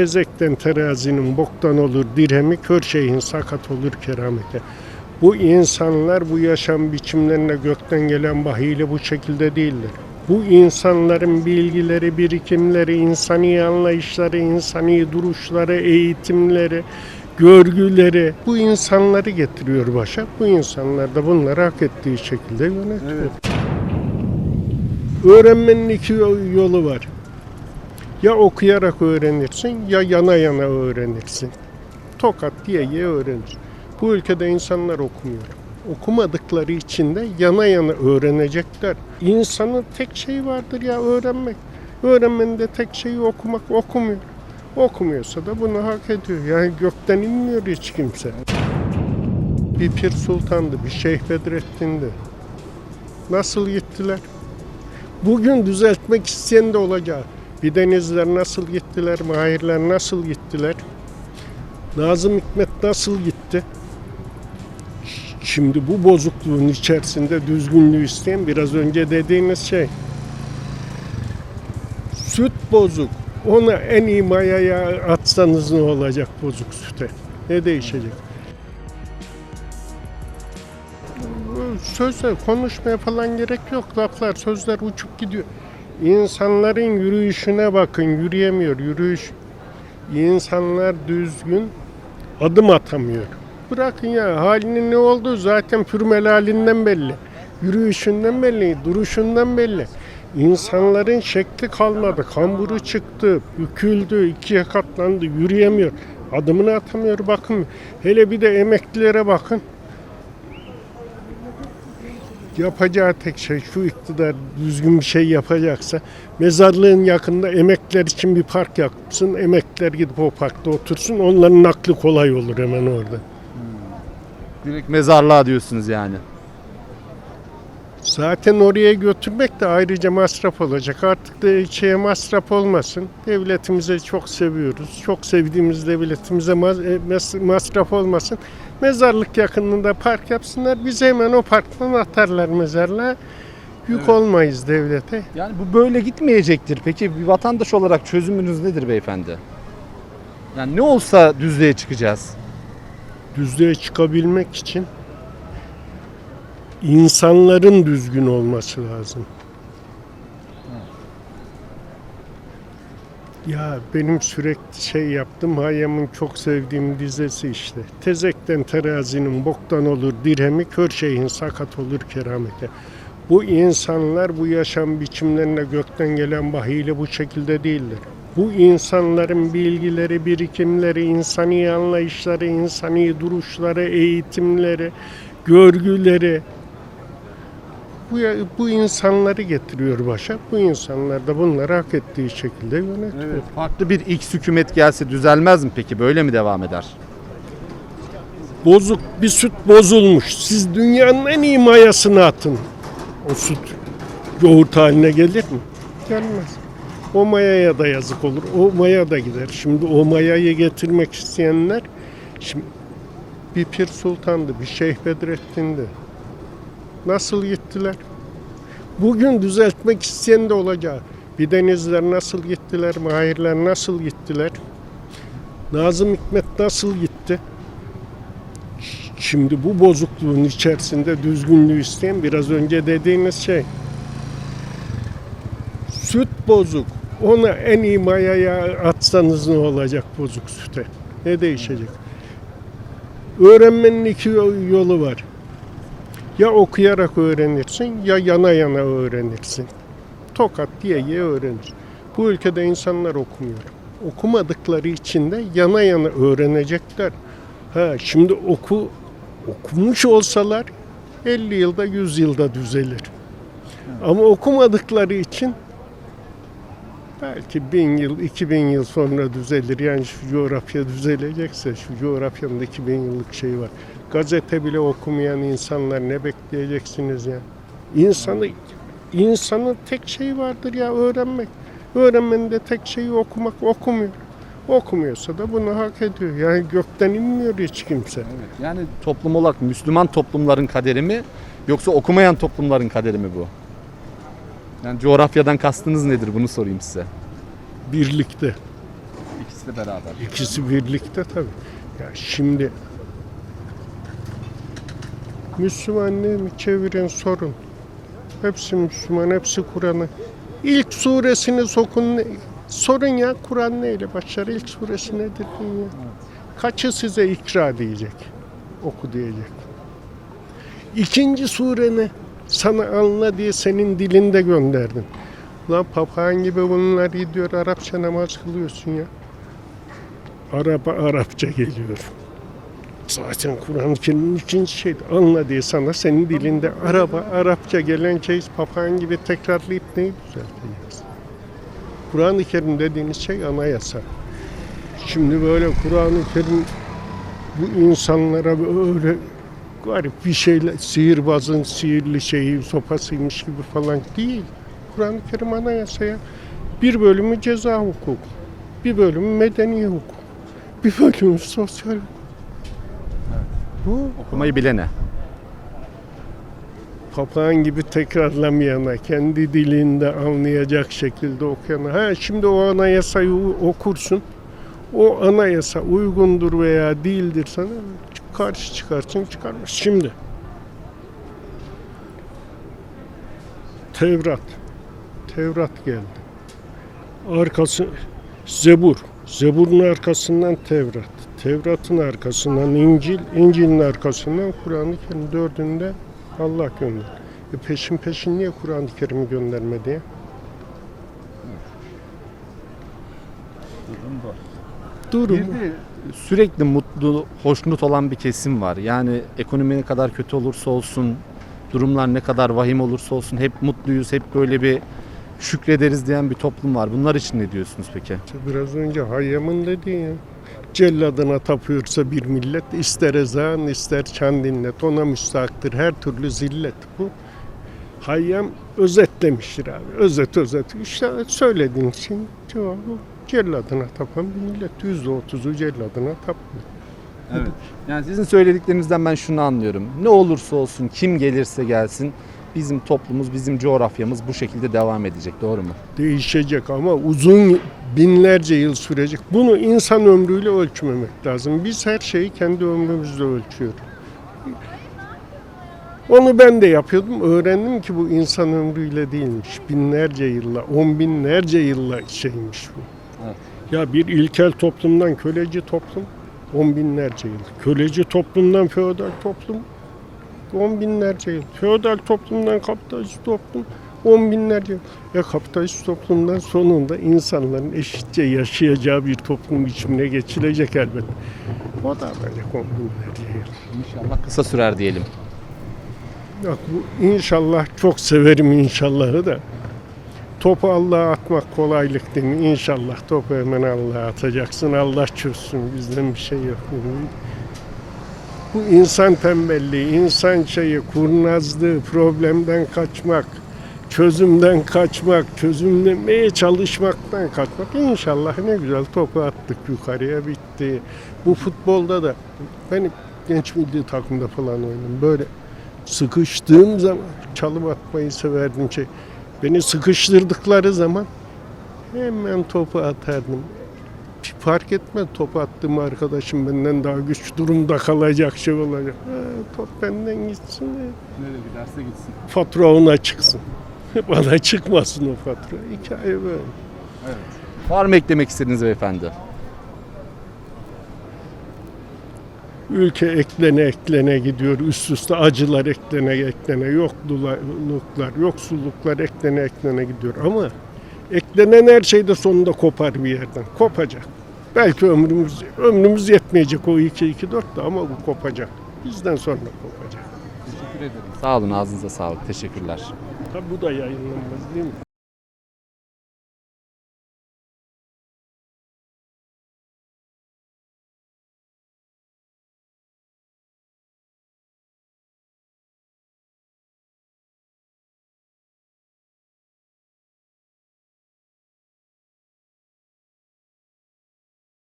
Tezekten terazinin boktan olur dirhemi, kör şeyhin sakat olur keramete. Bu insanlar bu yaşam biçimlerine gökten gelen vahiyle bu şekilde değildir. Bu insanların bilgileri, birikimleri, insani anlayışları, insani duruşları, eğitimleri, görgüleri bu insanları getiriyor başa. Bu insanlar da bunları hak ettiği şekilde yönetiyor. Öğrenmenin iki yolu var. Ya okuyarak öğrenirsin ya yana yana öğrenirsin. Tokat diye ye öğrenir. Bu ülkede insanlar okumuyor. Okumadıkları için de yana yana öğrenecekler. İnsanın tek şeyi vardır ya öğrenmek. Öğrenmenin de tek şeyi okumak okumuyor. Okumuyorsa da bunu hak ediyor. Yani gökten inmiyor hiç kimse. Bir Pir Sultan'dı, bir Şeyh Bedrettin'di. Nasıl gittiler? Bugün düzeltmek isteyen de olacak. Bir denizler nasıl gittiler, mahirler nasıl gittiler? Nazım Hikmet nasıl gitti? Şimdi bu bozukluğun içerisinde düzgünlüğü isteyen biraz önce dediğiniz şey. Süt bozuk. Ona en iyi mayaya atsanız ne olacak bozuk süte? Ne değişecek? Sözler, konuşmaya falan gerek yok. Laflar, sözler uçup gidiyor. İnsanların yürüyüşüne bakın, yürüyemiyor. Yürüyüş, insanlar düzgün adım atamıyor. Bırakın ya halinin ne olduğu zaten pürmel halinden belli. Yürüyüşünden belli, duruşundan belli. İnsanların şekli kalmadı, kamburu çıktı, büküldü, ikiye katlandı, yürüyemiyor. Adımını atamıyor bakın. Hele bir de emeklilere bakın. Yapacağı tek şey şu iktidar düzgün bir şey yapacaksa mezarlığın yakında emekler için bir park yapsın. Emekler gidip o parkta otursun. Onların nakli kolay olur hemen orada. Direkt mezarlığa diyorsunuz yani. Zaten oraya götürmek de ayrıca masraf olacak. Artık da şeye masraf olmasın. Devletimizi çok seviyoruz. Çok sevdiğimiz devletimize mas- e, mas- masraf olmasın. Mezarlık yakınında park yapsınlar. Biz hemen o parktan atarlar mezarlığa. Yük olmayız devlete. Yani bu böyle gitmeyecektir. Peki bir vatandaş olarak çözümünüz nedir beyefendi? Yani ne olsa düzlüğe çıkacağız. Düzlüğe çıkabilmek için insanların düzgün olması lazım. Ya benim sürekli şey yaptım Hayam'ın çok sevdiğim dizesi işte. Tezekten terazinin boktan olur dirhemi, kör şeyhin sakat olur keramete. Bu insanlar bu yaşam biçimlerine gökten gelen vahiyle bu şekilde değildir. Bu insanların bilgileri, birikimleri, insani anlayışları, insani duruşları, eğitimleri, görgüleri bu, bu insanları getiriyor başa. Bu insanlar da bunları hak ettiği şekilde yönetiyor. Farklı bir X hükümet gelse düzelmez mi peki? Böyle mi devam eder? Bozuk bir süt bozulmuş. Siz dünyanın en iyi mayasını atın. O süt yoğurt haline gelir mi? Gelmez. O mayaya da yazık olur. O maya da gider. Şimdi o mayayı getirmek isteyenler şimdi bir Pir Sultan'dı, bir Şeyh Bedrettin'di. Nasıl gittiler? Bugün düzeltmek isteyen de olacak. Bir denizler nasıl gittiler, mahirler nasıl gittiler? Nazım Hikmet nasıl gitti? Şimdi bu bozukluğun içerisinde düzgünlüğü isteyen biraz önce dediğiniz şey. Süt bozuk. Ona en iyi mayaya atsanız ne olacak bozuk süte? Ne değişecek? Öğrenmenin iki yolu var. Ya okuyarak öğrenirsin ya yana yana öğrenirsin. Tokat diye ye öğrenir. Bu ülkede insanlar okumuyor. Okumadıkları için de yana yana öğrenecekler. Ha şimdi oku okumuş olsalar 50 yılda 100 yılda düzelir. Ama okumadıkları için belki bin yıl, 2000 yıl sonra düzelir. Yani şu coğrafya düzelecekse şu coğrafyanın da 2000 yıllık şeyi var. Gazete bile okumayan insanlar ne bekleyeceksiniz ya? İnsanı insanın tek şeyi vardır ya öğrenmek. Öğrenmenin de tek şeyi okumak okumuyor. Okumuyorsa da bunu hak ediyor. Yani gökten inmiyor hiç kimse. Yani toplum olarak Müslüman toplumların kaderi mi yoksa okumayan toplumların kaderi mi bu? Yani coğrafyadan kastınız nedir bunu sorayım size. Birlikte. İkisi de beraber. İkisi birlikte tabii. Ya şimdi Müslüman ne mi çeviren sorun. Hepsi Müslüman, hepsi Kur'an'ı. İlk suresini sokun. ne- Sorun ya Kur'an neyle başlar? İlk suresi nedir ya? Kaçı size ikra diyecek? Oku diyecek. İkinci sureni sana anla diye senin dilinde gönderdim. Ulan papağan gibi bunlar gidiyor Arapça namaz kılıyorsun ya. Araba Arapça geliyor. Zaten Kur'an-ı Kerim'in ikinci şeydi. Anla diye sana senin dilinde araba Arapça gelen şey papağan gibi tekrarlayıp neyi düzelteceğiz? Kur'an-ı Kerim dediğiniz şey anayasa. Şimdi böyle Kur'an-ı Kerim bu insanlara böyle garip bir şeyler, sihirbazın sihirli şeyi, sopasıymış gibi falan değil. Kur'an-ı Kerim anayasaya bir bölümü ceza hukuku, bir bölümü medeni hukuk, bir bölümü sosyal hukuk. Bu Okumayı bilene. papağan gibi tekrarlamayana, kendi dilinde anlayacak şekilde okuyana. Ha şimdi o anayasayı okursun. O anayasa uygundur veya değildir sana karşı çıkarsın çıkarmaz. Şimdi Tevrat. Tevrat geldi. Arkası Zebur. Zebur'un arkasından Tevrat. Tevrat'ın arkasından İncil, İncil'in arkasından Kur'an-ı Kerim dördünde Allah gönderdi. E peşin peşin niye Kur'an-ı Kerim'i göndermedi? Durum. Bir de sürekli mutlu, hoşnut olan bir kesim var. Yani ekonomi ne kadar kötü olursa olsun, durumlar ne kadar vahim olursa olsun hep mutluyuz, hep böyle bir şükrederiz diyen bir toplum var. Bunlar için ne diyorsunuz peki? Biraz önce Hayyam'ın dediği ya. Celladına tapıyorsa bir millet ister ezan ister çan dinlet ona müstahaktır her türlü zillet bu. Hayyam özetlemiştir abi. Özet özet. İşte söylediğin için cevabı celladına tapan bir millet. Yüzde otuzu celladına tapmıyor. Evet. Yani sizin söylediklerinizden ben şunu anlıyorum. Ne olursa olsun, kim gelirse gelsin bizim toplumumuz, bizim coğrafyamız bu şekilde devam edecek. Doğru mu? Değişecek ama uzun binlerce yıl sürecek. Bunu insan ömrüyle ölçmemek lazım. Biz her şeyi kendi ömrümüzle ölçüyoruz. Onu ben de yapıyordum. Öğrendim ki bu insan ömrüyle değilmiş. Binlerce yılla, on binlerce yılla şeymiş bu. Evet. Ya bir ilkel toplumdan köleci toplum on binlerce yıl. Köleci toplumdan feodal toplum on binlerce yıl. Feodal toplumdan kapitalist toplum on binlerce yıl. Ya kapitalist toplumdan sonunda insanların eşitçe yaşayacağı bir toplum biçimine geçilecek elbet. O da böyle on binlerce yıl. İnşallah kısa sürer diyelim. Bak bu inşallah çok severim inşallahı da. Topu Allah'a atmak kolaylık değil mi? İnşallah topu hemen Allah'a atacaksın. Allah çözsün. Bizden bir şey yok. Bu insan tembelliği, insan şeyi, kurnazlığı, problemden kaçmak, çözümden kaçmak, çözümlemeye çalışmaktan kaçmak. İnşallah ne güzel topu attık yukarıya bitti. Bu futbolda da ben genç milli takımda falan oynadım. Böyle sıkıştığım zaman çalım atmayı severdim şey. Beni sıkıştırdıkları zaman hemen topu atardım. Fark etme topu attığım arkadaşım benden daha güç durumda kalacak şey olacak. Ha, top benden gitsin de Nereye giderse gitsin. fatura ona çıksın. Bana çıkmasın o fatura. Hikaye böyle. Var mı eklemek istediğiniz beyefendi? Ülke eklene eklene gidiyor. Üst üste acılar eklene eklene, yokluklar, yoksulluklar eklene eklene gidiyor. Ama eklenen her şey de sonunda kopar bir yerden. Kopacak. Belki ömrümüz ömrümüz yetmeyecek o 2 2 4 de ama bu kopacak. Bizden sonra kopacak. Sağ olun ağzınıza sağlık. Teşekkürler. Tabi bu da yayınlanmaz değil mi?